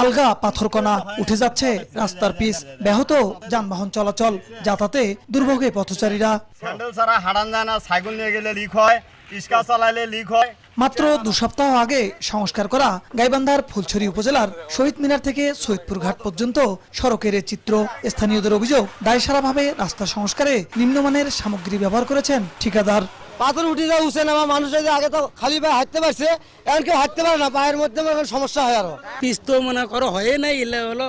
আলগা পাথরকণা উঠে যাচ্ছে রাস্তার পিচ ব্যাহত যানবাহন চলাচল যাতায়াতে দুর্ভোগে পথচারীরা। স্যান্ডেল ছাড়া হারান যায় না সাইকেল নিয়ে গেলে লিক হয় ইস্কা চালাইলে লিক হয়। মাত্র দু সপ্তাহ আগে সংস্কার করা গাইবান্ধার ফুলছড়ি উপজেলার শহীদ মিনার থেকে সৈয়দপুর ঘাট পর্যন্ত সড়কের চিত্র। স্থানীয়দের অভিযোগ দায়সারাভাবে রাস্তা সংস্কারে নিম্নমানের সামগ্রী ব্যবহার করেছেন ঠিকাদার। পাথর উঠে যাওয়া উঠছে না মানুষ আগে তো খালি পায়ে হাঁটতে পারছে এখন কেউ হাঁটতে পারে না পায়ের মধ্যে সমস্যা হয় আরও। পিস তো মনে করো হয়ে নাই এলে হলো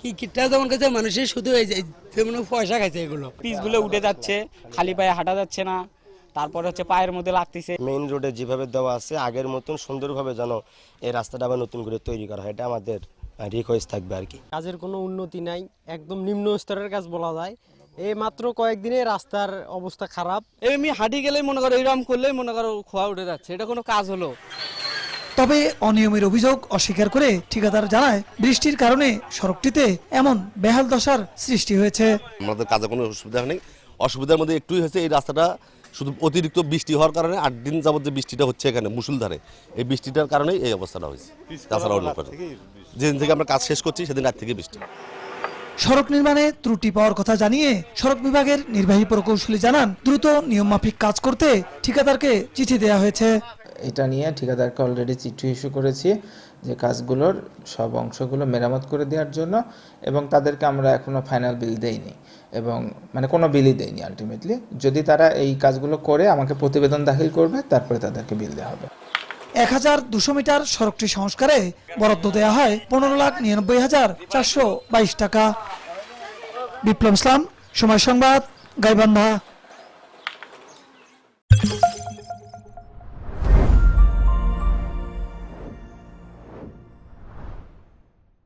কি কিটটা যেমন কাছে মানুষের শুধু এই যে যেমন পয়সা খাইছে এগুলো। পিসগুলো উঠে যাচ্ছে খালি পায়ে হাঁটা যাচ্ছে না তারপর হচ্ছে পায়ের মধ্যে লাগতেছে। মেইন রোডে যেভাবে দেওয়া আছে আগের মতন সুন্দরভাবে যেন এই রাস্তাটা আবার নতুন করে তৈরি করা হয় এটা আমাদের রিকোয়েস্ট থাকবে আর কি। কাজের কোনো উন্নতি নাই একদম নিম্ন স্তরের কাজ বলা যায়। এই মাত্র কয়েকদিনে রাস্তার অবস্থা খারাপ। এমনি হাঁটি গেলে মনে করো এরকম করলেই মনে করো খোয়া উঠে যাচ্ছে এটা কোনো কাজ হলো। তবে অনিয়মের অভিযোগ অস্বীকার করে ঠিকাদার জানায় বৃষ্টির কারণে সড়কটিতে এমন বেহাল দশার সৃষ্টি হয়েছে। আমাদের কাজে কোনো অসুবিধা নেই। অসুবিধার মধ্যে একটুই হয়েছে এই রাস্তাটা শুধু অতিরিক্ত বৃষ্টি হওয়ার কারণে আট দিন যাবত যে বৃষ্টিটা হচ্ছে এখানে মুসুলধারে এই বৃষ্টিটার কারণেই এই অবস্থাটা হয়েছে। তাছাড়া অন্য কারণে। যেদিন থেকে আমরা কাজ শেষ করছি সেদিন রাত থেকে বৃষ্টি। সড়ক নির্মাণে ত্রুটি পাওয়ার কথা জানিয়ে সড়ক বিভাগের নির্বাহী প্রকৌশলী জানান, দ্রুত নিয়মমাফিক কাজ করতে ঠিকাদারকে চিঠি দেওয়া হয়েছে। এটা নিয়ে ঠিকাদারকে অলরেডি চিঠি ইস্যু করেছি যে কাজগুলোর সব অংশগুলো মেরামত করে দেওয়ার জন্য এবং তাদেরকে আমরা এখনও ফাইনাল বিল দেইনি এবং মানে কোনো বিলই দেইনি আলটিমেটলি যদি তারা এই কাজগুলো করে আমাকে প্রতিবেদন দাখিল করবে, তারপরে তাদেরকে বিল দেওয়া হবে। এক হাজার দুশো মিটার সড়কটি সংস্কারে বরাদ্দ দেওয়া হয় পনেরো লাখ নিরানব্বই হাজার চারশো বাইশ টাকা। বিপ্লব ইসলাম, সময় সংবাদ, গাইবান্ধা।